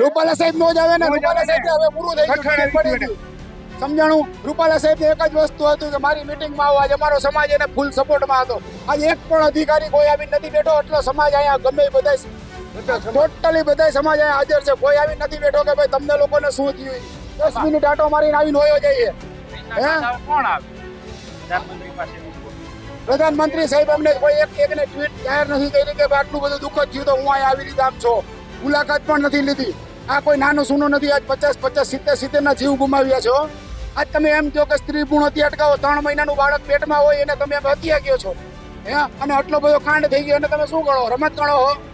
રૂપાલા સાહેબ નો જ આવે ને રૂપાલા સાહેબ હવે પૂરું થઈ ગયું. સમજાણું? રૂપાલા સાહેબ એક જ વસ્તુ હતું કે મારી મિટિંગમાં આવો આજે અમારો સમાજ એને ફૂલ સપોર્ટમાં હતો. આજે એક પણ અધિકારી કોઈ આવી નથી બેઠો એટલો સમાજ અહીંયા ગમે બધા ટોટલી બધા સમાજ. અહીંયા હાજર છે. કોઈ આવી નથી બેઠો કે ભાઈ તમને લોકોને શું થયું? દસ મિનિટ આટો મારીને આવીને હોયો જઈએ. હે? કોણ આવે? પ્રધાનમંત્રી પાસે પ્રધાનમંત્રી સાહેબ અમને કોઈ એક એકને ટ્વીટ જાહેર નથી કરી કે આટલું બધું દુઃખ થયું તો હું અહીંયા આવી રીતે આમ છો. મુલાકાત પણ નથી લીધી. આ કોઈ નાનું સૂનું નથી, આજ પચાસ પચાસ, સિત્તેર સિત્તેર ના જીવ ગુમાવ્યા છો. આજ તમે એમ કહો કે સ્ત્રી ભ્રૂણ હતી અટકાવો, ત્રણ મહિનાનું બાળક પેટમાં હોય એને તમે હત્યા કહો છો. હે? અને આટલો બધો કાંડ થઈ ગયો અને તમે શું ગણો? રમત ગણો હો?